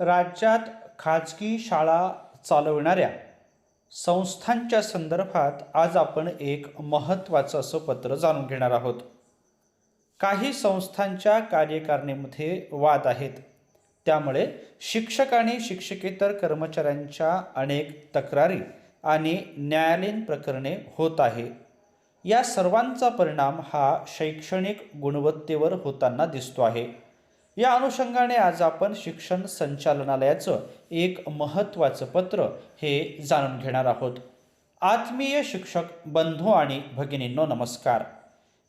राज्यात खाजगी शाळा चालविणाऱ्या संस्थांच्या संदर्भात आज आपण एक महत्त्वाचं असं पत्र जाणून घेणार आहोत. काही संस्थांच्या कार्यकारिणीमध्ये वाद आहेत. त्यामुळे शिक्षक आणि शिक्षकेतर कर्मचाऱ्यांच्या अनेक तक्रारी आणि न्यायालयीन प्रकरणे होत आहे. या सर्वांचा परिणाम हा शैक्षणिक गुणवत्तेवर होताना दिसतो आहे. या अनुषंगाने आज आपण शिक्षण संचालनालयाचं एक महत्त्वाचं पत्र हे जाणून घेणार आहोत. आत्मीय शिक्षक बंधू आणि भगिनींनो नमस्कार.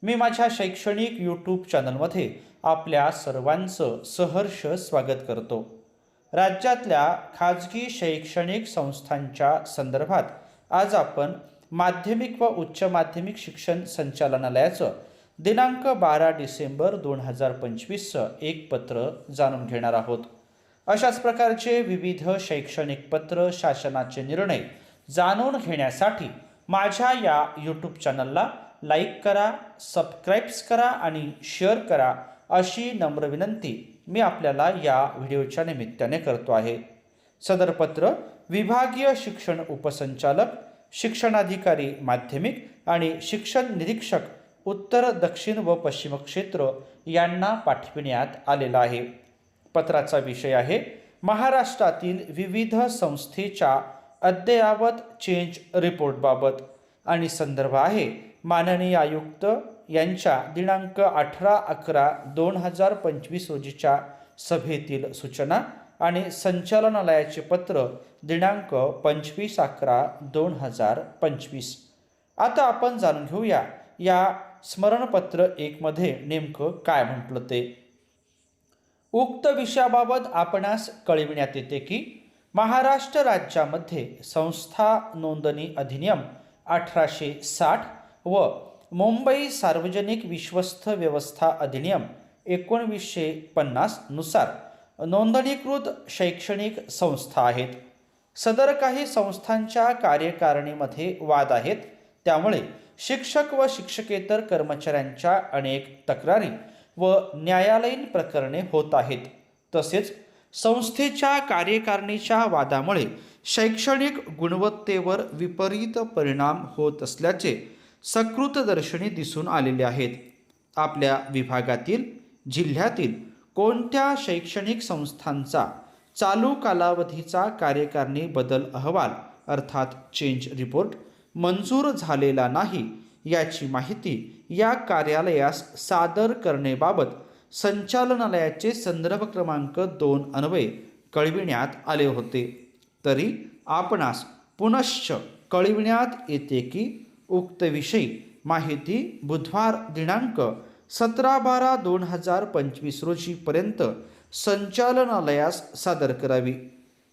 मी माझ्या शैक्षणिक यूट्यूब चॅनलमध्ये आपल्या सर्वांचं सहर्ष स्वागत करतो. राज्यातल्या खाजगी शैक्षणिक संस्थांच्या संदर्भात आज आपण माध्यमिक व उच्च माध्यमिक शिक्षण संचालनालयाचं दिनांक बारा डिसेंबर दोन हजार पंचवीसचं एक पत्र जाणून घेणार आहोत. अशाच प्रकारचे विविध शैक्षणिक पत्र शासनाचे निर्णय जाणून घेण्यासाठी माझ्या या यूट्यूब चॅनलला लाईक करा सबस्क्राईब्स करा आणि शेअर करा अशी नम्र विनंती मी आपल्याला या व्हिडिओच्या निमित्ताने करतो आहे. सदरपत्र विभागीय शिक्षण उपसंचालक शिक्षणाधिकारी माध्यमिक आणि शिक्षण निरीक्षक उत्तर दक्षिण व पश्चिम क्षेत्र यांना पाठविण्यात आलेला आहे. पत्राचा विषय आहे महाराष्ट्रातील विविध संस्थेच्या अद्ययावत चेंज रिपोर्टबाबत आणि संदर्भ आहे माननीय आयुक्त यांच्या दिनांक अठरा अकरा दोन हजार पंचवीस रोजीच्या सभेतील सूचना आणि संचालनालयाचे पत्र दिनांक पंचवीस अकरा दोन हजार पंचवीस. आता आपण जाणून घेऊया या स्मरणपत्र एकमध्ये नेमकं काय म्हटलं ते? उक्त विषयाबाबत आपणास कळविण्यात येते की महाराष्ट्र राज्यामध्ये संस्था नोंदणी अधिनियम अठराशे साठ व मुंबई सार्वजनिक विश्वस्त व्यवस्था अधिनियम एकोणवीसशे पन्नासनुसार नोंदणीकृत शैक्षणिक संस्था आहेत. सदर काही संस्थांच्या कार्यकारिणीमध्ये वाद आहेत. त्यामुळे शिक्षक व शिक्षकेतर कर्मचाऱ्यांच्या अनेक तक्रारी व न्यायालयीन प्रकरणे होत आहेत. तसेच संस्थेच्या कार्यकारिणीच्या वादामुळे शैक्षणिक गुणवत्तेवर विपरीत परिणाम होत असल्याचे सकृतदर्शनी दिसून आलेले आहेत. आपल्या विभागातील जिल्ह्यातील कोणत्या शैक्षणिक संस्थांचा चालू कालावधीचा कार्यकारिणी बदल अहवाल अर्थात चेंज रिपोर्ट मंजूर झालेला नाही. याची माहिती या कार्यालयास सादर करण्याबाबत संचालनालयाचे संदर्भ क्रमांक दोन अन्वये कळविण्यात आले होते. तरी आपणास पुनश्च कळविण्यात येते की उक्त विषयी माहिती बुधवार दिनांक सतरा बारा दोन हजार पंचवीस रोजीपर्यंत संचालनालयास सादर करावी.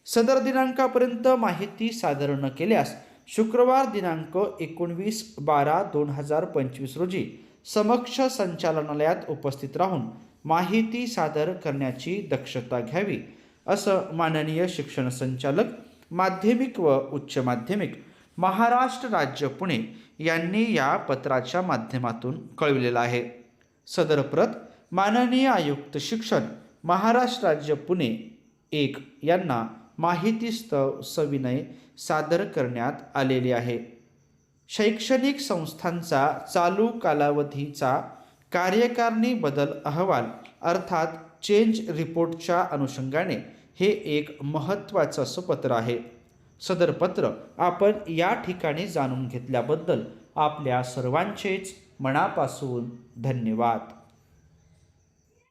सदर दिनांकापर्यंत माहिती सादर न केल्यास शुक्रवार दिनांक एकोणवीस बारा दोन हजार पंचवीस रोजी समक्ष संचालनालयात उपस्थित राहून माहिती सादर करण्याची दक्षता घ्यावी असं माननीय शिक्षण संचालक माध्यमिक व उच्च माध्यमिक महाराष्ट्र राज्य पुणे यांनी या पत्राच्या माध्यमातून कळविलेलं आहे. सदर प्रत माननीय आयुक्त शिक्षण महाराष्ट्र राज्य पुणे एक यांना माहितीस्तव सविनय सादर करण्यात आलेली आहे. शैक्षणिक संस्थांचा चालू कालावधीचा कार्यकारिणी बदल अहवाल अर्थात चेंज रिपोर्टच्या अनुषंगाने हे एक महत्त्वाचं असं पत्र आहे. सदर पत्र आपण या ठिकाणी जाणून घेतल्याबद्दल आपल्या सर्वांचेच मनापासून धन्यवाद.